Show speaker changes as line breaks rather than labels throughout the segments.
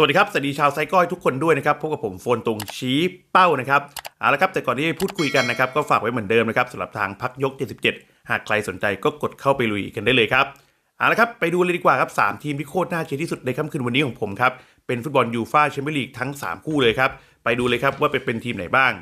สวัสดีครับ สวัสดีชาวไซก้อยทุกคนด้วยนะครับ พบกับผมโฟนตรงชี้เป้านะครับ เอาละครับ แต่ก่อนที่จะพูดคุยกันนะครับ ก็ฝากไว้เหมือนเดิมนะครับสำหรับทางพักยก 77 หากใครสนใจก็กดเข้าไปลุยกันได้เลยครับ เอาละครับ ไปดูเลยดีกว่าครับ 3 ทีมที่โคตรน่าเชียร์ที่สุดในค่ำคืนวันนี้ของผมครับ เป็นฟุตบอลยูฟ่าแชมเปี้ยนลีกทั้ง 3 คู่เลยครับ ไปดูเลยครับว่าเป็นเป็นทีมไหนบ้าง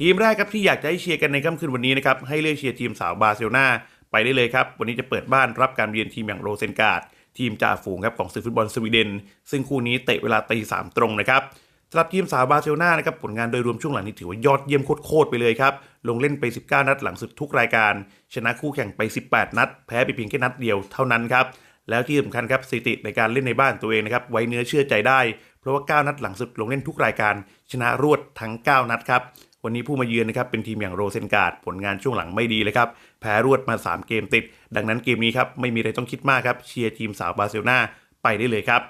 ทีมแรกครับที่อยากจะให้เชียร์กันในค่ำคืนวันนี้นะครับ ให้เลือกเชียร์ทีมสาวบาร์เซโลนาไปได้เลยครับ วันนี้จะเปิดบ้านรับการเยือนทีมอย่างโรเซนการ์ด ทีมจ่าฝูงครับของศึกฟุตบอลสวีเดน ซึ่งคู่นี้เตะเวลาตีสามตรงนะครับสำหรับทีมสาวบาร์เซโลนานะครับผลงานโดยรวมช่วงหลังนี้ถือว่ายอดเยี่ยมโคตรๆไปเลยครับ ลงเล่นไป 19 นัดหลังสุดทุกรายการ ชนะคู่แข่งไป 18 นัด แพ้ไปเพียงแค่นัดเดียวเท่านั้นครับ แล้วที่สำคัญครับสถิติในการเล่นในบ้านตัวเองนะครับไว้เนื้อเชื่อใจได้ เพราะว่า 9 นัดหลังสุดลงเล่นทุกรายการ ชนะรวดทั้ง 9 นัดครับ วันนี้ผู้มาเยือนนะครับเป็นทีมอย่างโรเซนการ์ดผลงานช่วงหลังไม่ดีเลยครับ แพ้รวดมา 3 เกมติด ดังนั้นเกมนี้ครับไม่มีอะไรต้องคิดมากครับเชียร์ทีมสาวบาร์เซโลนาไปได้เลยครับ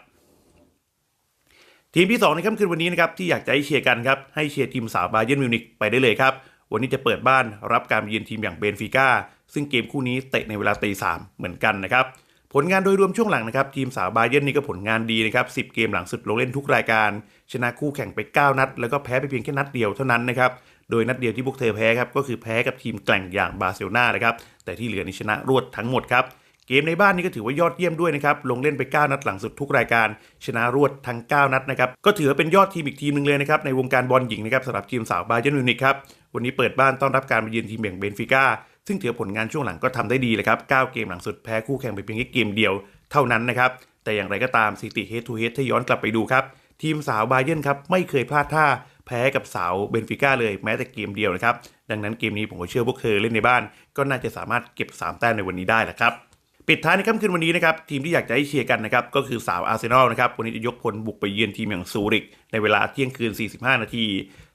ทีมที่2ในค่ำคืนวันนี้นะครับที่อยากจะให้เชียร์กันครับให้เชียร์ทีมสาวบาเยิร์นมิวนิกไปได้เลยครับวันนี้จะเปิดบ้านรับการเยือนทีมอย่างเบนฟิก้าซึ่งเกมคู่นี้เตะในเวลาตีสามเหมือนกันนะครับ ผลงานโดยรวมช่วงหลังนะครับทีมสาวบาเยิร์นนี่ก็ผลงานดีนะครับ10 เกมหลังสุดลงเล่นทุกรายการ ชนะคู่แข่งไป 9 นัด แล้วก็แพ้ไปเพียงแค่นัดเดียวเท่านั้นนะครับโดยนัดเดียวที่พวกเธอแพ้ครับก็คือแพ้กับทีมแกล่งอย่างบาร์เซโลนานะครับแต่ที่เหลือนี่ชนะรวดทั้งหมดครับเกมในบ้านนี่ก็ถือว่ายอดเยี่ยมด้วยนะครับ ลงเล่นไป 9 นัดหลังสุดทุกรายการ ชนะรวดทั้ง 9 นัดนะครับ ก็ถือเป็นยอดทีมอีกทีมหนึ่งเลยนะครับ ในวงการบอลหญิงนะครับสำหรับทีมสาวบาเยิร์นมิวนิกครับ วันนี้เปิดบ้านต้อนรับการมาเยือนทีมอย่างเบนฟิก้า ซึ่งถือผลงานช่วงหลังก็ทำได้ดีเลยครับ9เกมหลังสุดแพ้คู่แข่งไปเพียงแค่เกมเดียวเท่านั้นนะครับ แต่อย่างไรก็ตามสถิติ head to head ถ้าย้อนกลับไปดูครับ ทีมสาวบาเยิร์นครับไม่เคยพลาดท่าแพ้กับสาวเบนฟิก้าเลยแม้แต่เกมเดียวนะครับ ดังนั้นเกมนี้ผมก็เชื่อพวกเธอเล่นในบ้าน ก็น่าจะสามารถเก็บ 3 แต้มในวันนี้ได้แหละครับปิดท้ายในค่ำคืนวันนี้นะครับทีมที่อยากจะให้เชียร์กันนะครับก็คือสาวอาร์เซนอลนะครับวันนี้จะยกพลบุกไปเยือนทีมอย่างซูริก ในเวลาเที่ยงคืน 45 นาที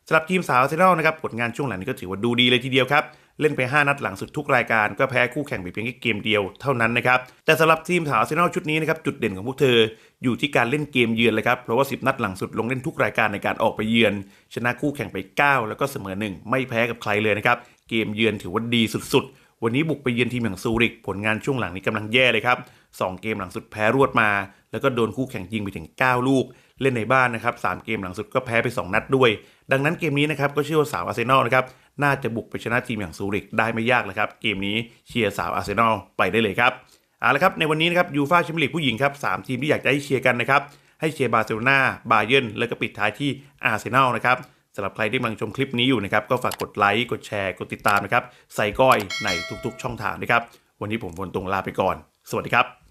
สำหรับทีมสาวอาร์เซนอลนะครับผลงานช่วงหลังนี้ก็ถือว่าดูดีเลยทีเดียวครับ เล่นไป 5 นัดหลังสุดทุกรายการก็แพ้คู่แข่งไปเพียงแค่เกมเดียวเท่านั้นนะครับ แต่สำหรับทีมสาวเซนอลชุดนี้นะครับจุดเด่นของพวกเธออยู่ที่การเล่นเกมเยือนเลยครับ เพราะว่า 10 นัดหลังสุดลงเล่นทุกรายการในการออกไปเยือน ชนะคู่แข่งไป 9 แล้วก็เสมอหนึ่งไม่แพ้กับใครเลยนะครับ เกมเยือนถือว่าดีสุดๆ วันนี้บุกไปเยือนทีมอย่างซูริก ผลงานช่วงหลังนี้กำลังแย่เลยครับ2เกมหลังสุดแพ้รวดมา แล้วก็โดนคู่แข่งยิงไปถึง 9 ลูกเล่นในบ้านนะครับ3เกมหลังสุดก็แพ้ไป 2 นัดด้วย ดังนั้นเกมนี้นะครับก็เชื่อว่าสาวอาร์เซนอลนะครับ น่าจะบุกไปชนะทีมอย่างซูริกได้ไม่ยากเลยครับ เกมนี้เชียร์สาวอาร์เซนอลไปได้เลยครับเอาละครับในวันนี้นะครับยูฟ่าแชมเปี้ยนลีกผู้หญิงครับสามทีมที่อยากจะให้เชียร์กันนะครับให้เชียร์บาร์เซโลนาบาเยิร์นแล้วก็ปิดท้ายที่อาร์เซนอลนะครับสำหรับใครที่กำลังชมคลิปนี้อยู่นะครับก็ฝากกดไลค์กดแชร์กดติดตามนะครับใส่ก้อยในทุกๆ ช่องทางนะครับวันนี้ผมฝนตรงลาไปก่อน สวัสดีครับ